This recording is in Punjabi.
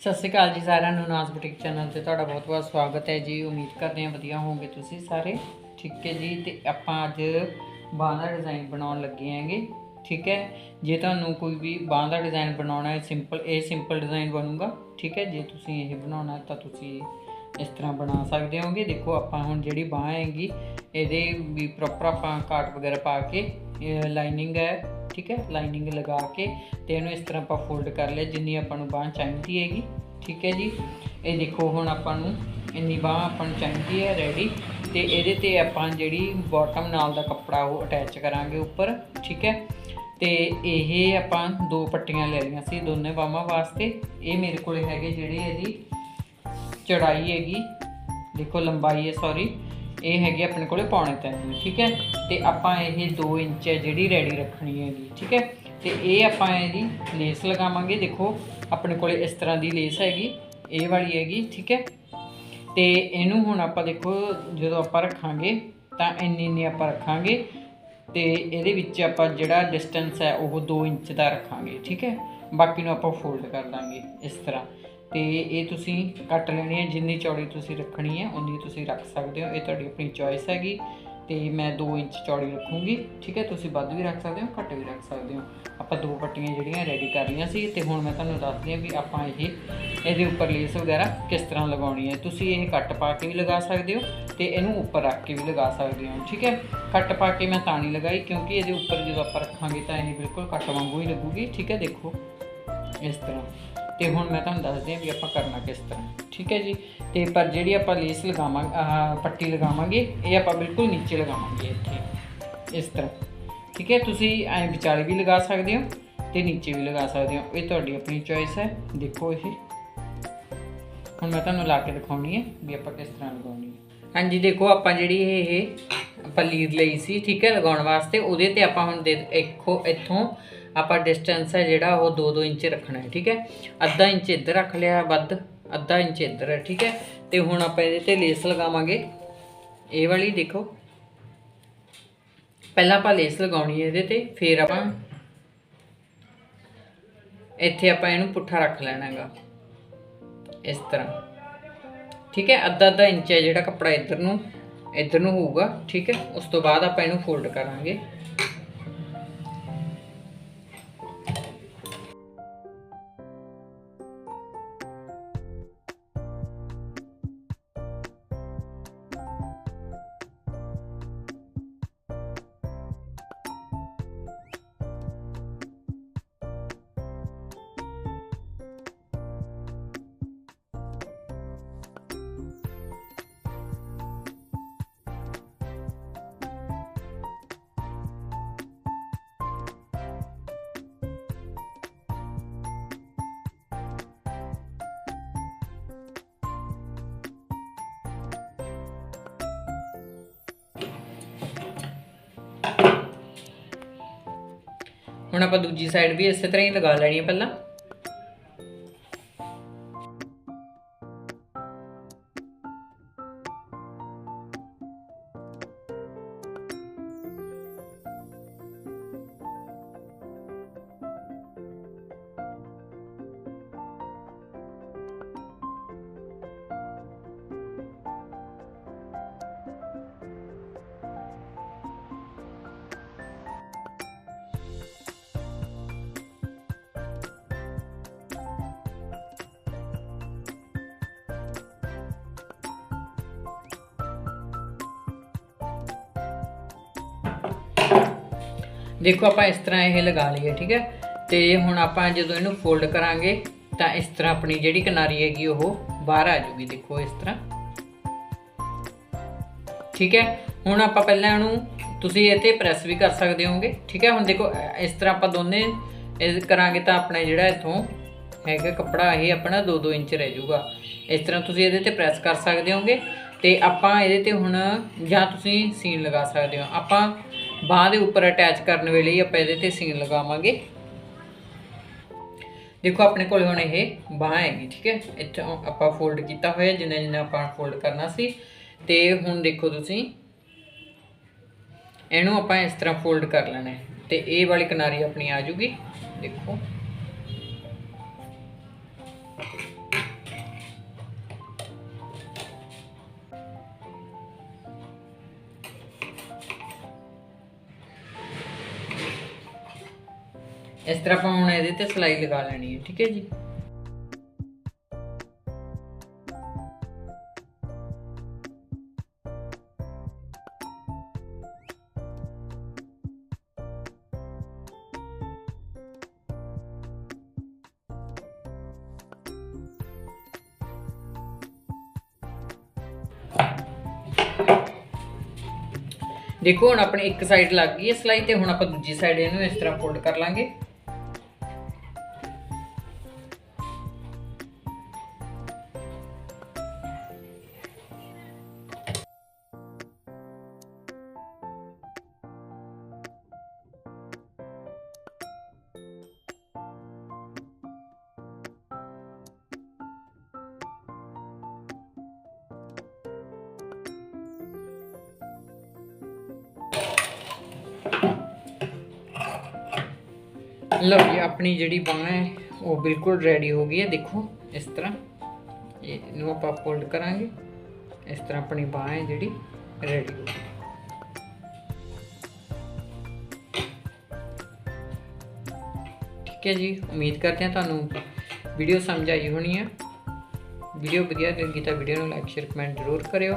ਸਤਿ ਸ਼੍ਰੀ ਅਕਾਲ ਜੀ ਸਾਰਿਆਂ ਨੂੰ ਨਾਸ ਬੁਟੀਕ ਚੈਨਲ ਤੇ ਤੁਹਾਡਾ ਬਹੁਤ-ਬਹੁਤ ਸਵਾਗਤ ਹੈ ਜੀ। ਉਮੀਦ ਕਰਦੇ ਹਾਂ ਵਧੀਆ ਹੋਵੋਗੇ ਤੁਸੀਂ ਸਾਰੇ। ਠੀਕ ਹੈ ਜੀ, ਤੇ ਆਪਾਂ ਅੱਜ ਬਾਂਹ ਦਾ ਡਿਜ਼ਾਈਨ ਬਣਾਉਣ ਲੱਗੇ ਆਂਗੇ ਠੀਕ ਹੈ, ਜੇ ਤੁਹਾਨੂੰ ਕੋਈ ਵੀ ਬਾਂਹ ਦਾ ਡਿਜ਼ਾਈਨ ਬਣਾਉਣਾ ਹੈ ਸਿੰਪਲ ਇਹ ਸਿੰਪਲ ਡਿਜ਼ਾਈਨ ਬਣੂਗਾ। ਠੀਕ ਹੈ, ਜੇ ਤੁਸੀਂ ਇਹ ਬਣਾਉਣਾ ਤਾਂ ਤੁਸੀਂ ਇਸ ਤਰ੍ਹਾਂ ਬਣਾ ਸਕਦੇ ਹੋਗੇ ਦੇਖੋ, ਆਪਾਂ ਹੁਣ ਜਿਹੜੀ ਬਾਂਹ ਹੈਗੀ, ਇਹਦੇ ਵੀ ਪ੍ਰੋਪਰ ਆਪਾਂ ਕਾਟ ਵਗੈਰਾ ਪਾ ਕੇ ਲਾਈਨਿੰਗ ਹੈ। ਠੀਕ ਹੈ? ਲਾਈਨਿੰਗ ਲਗਾ ਕੇ ਤੇ ਇਹਨੂੰ ਇਸ ਤਰ੍ਹਾਂ ਆਪਾਂ ਫੋਲਡ ਕਰ ਲਿਆ, ਜਿੰਨੀ ਆਪਾਂ ਨੂੰ ਬਾਂਹ ਚਾਹੀਦੀ ਹੈਗੀ, ਠੀਕ ਹੈ ਜੀ? ਇਹ ਦੇਖੋ, ਹੁਣ ਆਪਾਂ ਨੂੰ ਇੰਨੀ ਬਾਂਹ ਆਪਾਂ ਨੂੰ ਚਾਹੀਦੀ ਹੈ ਰੈਡੀ ਤੇ ਇਹਦੇ ਤੇ ਆਪਾਂ ਜਿਹੜੀ ਬਾਟਮ ਨਾਲ ਦਾ ਕੱਪੜਾ ਉਹ ਅਟੈਚ ਕਰਾਂਗੇ ਉੱਪਰ, ਠੀਕ ਹੈ? ਤੇ ਇਹ ਆਪਾਂ ਦੋ ਪੱਟੀਆਂ ਲੈ ਲਈਆਂ ਸੀ ਦੋਨੇ ਬਾਹਾਂ ਵਾਸਤੇ। ਇਹ ਮੇਰੇ ਕੋਲੇ ਹੈਗੇ ਜਿਹੜੇ ਇਹਦੀ ਚੜਾਈ ਹੈਗੀ, ਦੇਖੋ ਲੰਬਾਈ ਹੈ ਸੌਰੀ ਇਹ ਹੈਗੀ ਆਪਣੇ ਕੋਲੇ ਪੌਣੇ 3 ਠੀਕ ਹੈ? ਤੇ ਆਪਾਂ ਇਹ 2 ਇੰਚ ਹੈ ਜਿਹੜੀ ਰੈਡੀ ਰੱਖਣੀ ਹੈਗੀ, ਠੀਕ ਹੈ? ਤੇ ਇਹ ਆਪਾਂ ਇਹਦੀ ਲੇਸ ਲਗਾਵਾਂਗੇ। ਦੇਖੋ, ਆਪਣੇ ਕੋਲੇ ਇਸ ਤਰ੍ਹਾਂ ਦੀ ਲੇਸ ਹੈਗੀ, ਇਹ ਵਾਲੀ ਹੈਗੀ, ਠੀਕ ਹੈ? ਤੇ ਇਹਨੂੰ ਹੁਣ ਆਪਾਂ ਦੇਖੋ, ਜਦੋਂ ਆਪਾਂ ਰੱਖਾਂਗੇ, ਤਾਂ ਇੰਨੀ ਇੰਨੀ ਆਪਾਂ ਰੱਖਾਂਗੇ। ਤੇ ਇਹਦੇ ਵਿੱਚ ਆਪਾਂ ਜਿਹੜਾ ਡਿਸਟੈਂਸ ਹੈ, ਉਹ 2 ਇੰਚ ਦਾ ਰੱਖਾਂਗੇ, ਠੀਕ ਹੈ? ਬਾਕੀ ਨੂੰ ਆਪਾਂ ਫੋਲਡ ਕਰ ਦਾਂਗੇ, ਇਸ ਤਰ੍ਹਾਂ। ਤੇ ਇਹ ਤੁਸੀਂ ਕੱਟ ਲੈਣੀ ਹੈ, ਜਿੰਨੀ ਚੌੜੀ ਤੁਸੀਂ ਰੱਖਣੀ ਹੈ ਉਨੀ ਤੁਸੀਂ ਰੱਖ ਸਕਦੇ ਹੋ। ਇਹ ਤੁਹਾਡੀ ਆਪਣੀ ਚੋਇਸ ਹੈਗੀ ਤੇ ਮੈਂ 2 ਇੰਚ ਚੌੜੀ ਰੱਖੂੰਗੀ, ਠੀਕ ਹੈ? ਤੁਸੀਂ ਵੱਧ ਵੀ ਰੱਖ ਸਕਦੇ ਹੋ, ਘੱਟ ਵੀ ਰੱਖ ਸਕਦੇ ਹੋ। ਆਪਾਂ ਦੋ ਪੱਟੀਆਂ ਜਿਹੜੀਆਂ ਰੈਡੀ ਕਰ ਲਈਆਂ ਸੀ ਤੇ ਹੁਣ ਮੈਂ ਤੁਹਾਨੂੰ ਦੱਸਦੀ ਹਾਂ ਵੀ ਆਪਾਂ ਇਹ, ਇਹਦੇ ਉੱਪਰ ਲੇਸ ਵਗੈਰਾ ਕਿਸ ਤਰ੍ਹਾਂ ਲਗਾਉਣੀ ਹੈ। ਤੁਸੀਂ ਇਹ ਕੱਟ ਪਾ ਕੇ ਵੀ ਲਗਾ ਸਕਦੇ ਹੋ ਤੇ ਇਹਨੂੰ ਉੱਪਰ ਰੱਖ ਕੇ ਵੀ ਲਗਾ ਸਕਦੇ ਹੋ, ਠੀਕ ਹੈ? ਕੱਟ ਪਾ ਕੇ ਮੈਂ ਤਾਂ ਨਹੀਂ ਲਗਾਈ ਕਿਉਂਕਿ ਇਹਦੇ ਉੱਪਰ ਜਦੋਂ ਆਪਾਂ ਰੱਖਾਂਗੇ ਤਾਂ ਇਹ ਬਿਲਕੁਲ ਕੱਟ ਵਾਂਗੂ ਹੀ ਲੱਗੂਗੀ, ਠੀਕ ਹੈ? ਦੇਖੋ, ਇਸ ਤਰ੍ਹਾਂ। ਤੇ ਹੁਣ ਮੈਂ ਤੁਹਾਨੂੰ ਦੱਸਦੇ ਹਾਂ ਵੀ ਆਪਾਂ ਕਰਨਾ ਕਿਸ ਤਰ੍ਹਾਂ। ਠੀਕ ਹੈ ਜੀ? ਤੇ ਪਰ ਜਿਹੜੀ ਆਪਾਂ ਲੇਸ ਲਗਾਵਾਂਗੇ ਪੱਟੀ ਲਗਾਵਾਂਗੇ, ਇਹ ਆਪਾਂ ਬਿਲਕੁਲ ਨੀਚੇ ਲਗਾਵਾਂਗੇ ਇੱਥੇ। ਇਸ ਤਰ੍ਹਾਂ। ਠੀਕ ਹੈ? ਤੁਸੀਂ ਐਂ ਵਿਚਾਲੇ ਵੀ ਲਗਾ ਸਕਦੇ ਹੋ ਤੇ ਨੀਚੇ ਵੀ ਲਗਾ ਸਕਦੇ ਹੋ। ਇਹ ਤੁਹਾਡੀ ਆਪਣੀ ਚੋਇਸ ਹੈ। ਦੇਖੋ ਇਹ। ਹੁਣ ਮੈਂ ਤੁਹਾਨੂੰ ਲਾ ਕੇ ਦਿਖਾਉਣੀ ਹੈ ਵੀ ਆਪਾਂ ਕਿਸ ਤਰ੍ਹਾਂ ਲਗਾਉਣੀ ਹੈ। ਹਾਂਜੀ, ਦੇਖੋ ਆਪਾਂ ਜਿਹੜੀ ਇਹ ਪਲੀਰ ਲਈ ਸੀ, ਠੀਕ ਹੈ, ਲਗਾਉਣ ਵਾਸਤੇ। ਉਹਦੇ ਤੇ ਆਪਾਂ ਹੁਣ ਦੇਖੋ ਇੱਥੋਂ ਆਪਾਂ ਡਿਸਟੈਂਸ ਹੈ ਜਿਹੜਾ ਉਹ 2-2 ਇੰਚ ਰੱਖਣਾ ਹੈ, ਠੀਕ ਹੈ। ਅੱਧਾ ਇੰਚ ਇੱਧਰ ਰੱਖ ਲਿਆ, ਵੱਧ। ਅੱਧਾ ਇੰਚ ਇੱਧਰ ਹੈ, ਠੀਕ ਹੈ। ਤੇ ਹੁਣ ਆਪਾਂ ਇਹਦੇ ਤੇ ਲੇਸ ਲਗਾਵਾਂਗੇ। ਇਹ ਵਾਲੀ ਦੇਖੋ। ਪਹਿਲਾਂ ਆਪਾਂ ਲੇਸ ਲਗਾਉਣੀ ਹੈ ਇਹਦੇ ਤੇ, ਫਿਰ ਆਪਾਂ ਇੱਥੇ ਆਪਾਂ ਇਹਨੂੰ ਪੁੱਠਾ ਰੱਖ ਲੈਣਾ ਹੈਗਾ। ਇਸ ਤਰ੍ਹਾਂ। ਠੀਕ ਹੈ ਅੱਧਾ ਅੱਧਾ ਇੰਚ ਹੈ ਜਿਹੜਾ ਕੱਪੜਾ ਇੱਧਰ ਨੂੰ। ਇੱਧਰ ਨੂੰ ਹੋਊਗਾ ਠੀਕ ਹੈ? ਉਸ ਤੋਂ ਬਾਅਦ ਆਪਾਂ ਇਹਨੂੰ ਫੋਲਡ ਕਰਾਂਗੇ। ਹੁਣ ਆਪਾਂ ਦੂਜੀ ਸਾਈਡ ਵੀ ਇਸੇ ਤਰ੍ਹਾਂ ਹੀ ਲਗਾ ਲੈਣੀ ਹੈ ਪਹਿਲਾਂ। ਦੇਖੋ ਆਪਾਂ ਇਸ ਤਰ੍ਹਾਂ ਇਹ ਲਗਾ ਲਈਏ, ਠੀਕ ਹੈ? ਤੇ ਹੁਣ ਆਪਾਂ ਜਦੋਂ ਇਹਨੂੰ ਫੋਲਡ ਕਰਾਂਗੇ, ਤਾਂ ਇਸ ਤਰ੍ਹਾਂ ਆਪਣੀ ਜਿਹੜੀ ਕਿਨਾਰੀ ਹੈਗੀ ਉਹ ਬਾਹਰ ਆ ਜੂਗੀ ਦੇਖੋ ਇਸ ਤਰ੍ਹਾਂ। ਠੀਕ ਹੈ? ਹੁਣ ਆਪਾਂ ਪਹਿਲਾਂ ਇਹਨੂੰ ਤੁਸੀਂ ਇਹ ਤੇ ਪ੍ਰੈਸ ਵੀ ਕਰ ਸਕਦੇ ਹੋਗੇ ਠੀਕ ਹੈ? ਹੁਣ ਦੇਖੋ, ਇਸ ਤਰ੍ਹਾਂ ਆਪਾਂ ਦੋਨੇ ਇਹ ਕਰਾਂਗੇ ਤਾਂ ਆਪਣਾ ਜਿਹੜਾ ਇੱਥੋਂ ਹੈਗਾ ਕੱਪੜਾ, ਇਹ ਆਪਣਾ 2-2 ਇੰਚ ਰਹਿ ਜਾਊਗਾ। ਇਸ ਤਰ੍ਹਾਂ ਤੁਸੀਂ ਇਹਦੇ ਤੇ ਪ੍ਰੈਸ ਕਰ ਸਕਦੇ ਹੋਗੇ ਤੇ ਆਪਾਂ ਇਹਦੇ ਤੇ ਹੁਣ ਜਾਂ ਤੁਸੀਂ ਸੀਨ ਲਗਾ ਸਕਦੇ ਹੋ। ਆਪਾਂ ਬਾਹ ਦੇ ਉੱਪਰ ਅਟੈਚ ਕਰਨ ਵੇਲੇ ਹੀ ਆਪਾਂ ਇਹਦੇ ਤੇ ਸੀਨ ਲਗਾਵਾਂਗੇ। ਦੇਖੋ ਆਪਣੇ ਕੋਲ ਹੁਣ ਇਹ ਬਾਹ ਹੈਗੀ, ਠੀਕ ਹੈ? ਇੱਥੇ ਆਪਾਂ ਫੋਲਡ ਕੀਤਾ ਹੋਇਆ, ਜਿੰਨਾ ਜਿੰਨਾ ਆਪਾਂ ਫੋਲਡ ਕਰਨਾ ਸੀ। ਤੇ ਹੁਣ ਦੇਖੋ ਤੁਸੀਂ, ਇਹਨੂੰ ਆਪਾਂ ਇਸ ਤਰ੍ਹਾਂ ਫੋਲਡ ਕਰ ਲੈਣਾ ਹੈ। ਤੇ ਇਹ ਵਾਲੀ ਕਿਨਾਰੀ ਆਪਣੀ ਆ ਜੂਗੀ। ਦੇਖੋ। ਇਸ ਤਰ੍ਹਾਂ ਆਪਾਂ ਹੁਣ ਇਹਦੇ ਤੇ ਸਿਲਾਈ ਲਗਾ ਲੈਣੀ ਹੈ, ਠੀਕ ਹੈ ਜੀ। ਦੇਖੋ, ਹੁਣ ਆਪਣੀ ਇੱਕ ਸਾਈਡ ਲੱਗ ਗਈ ਹੈ ਸਿਲਾਈ ਤੇ ਹੁਣ ਆਪਾਂ ਦੂਜੀ ਸਾਈਡ ਇਹਨੂੰ ਇਸ ਤਰ੍ਹਾਂ ਫੋਲਡ ਕਰ ਲਾਂਗੇ। ਲਓ ਜੀ, ਆਪਣੀ ਜਿਹੜੀ ਬਾਂਹ ਹੈ, ਉਹ ਬਿਲਕੁਲ ਰੈਡੀ ਹੋ ਗਈ ਹੈ। ਦੇਖੋ, ਇਸ ਤਰ੍ਹਾਂ। ਇਹਨੂੰ ਆਪਾਂ ਫੋਲਡ ਕਰਾਂਗੇ। ਇਸ ਤਰ੍ਹਾਂ ਆਪਣੀ ਬਾਂਹ ਹੈ ਜਿਹੜੀ ਰੈਡੀ ਹੋ ਗਈ। ਠੀਕ ਹੈ ਜੀ, ਉਮੀਦ ਕਰਦੇ ਹਾਂ ਤੁਹਾਨੂੰ ਵੀਡੀਓ ਸਮਝ ਆਈ ਹੋਣੀ ਹੈ। ਵੀਡੀਓ ਵਧੀਆ ਲੱਗੀ ਤਾਂ ਵੀਡੀਓ ਨੂੰ ਲਾਈਕ ਸ਼ੇਅਰ ਕਮੈਂਟ ਜ਼ਰੂਰ ਕਰਿਓ।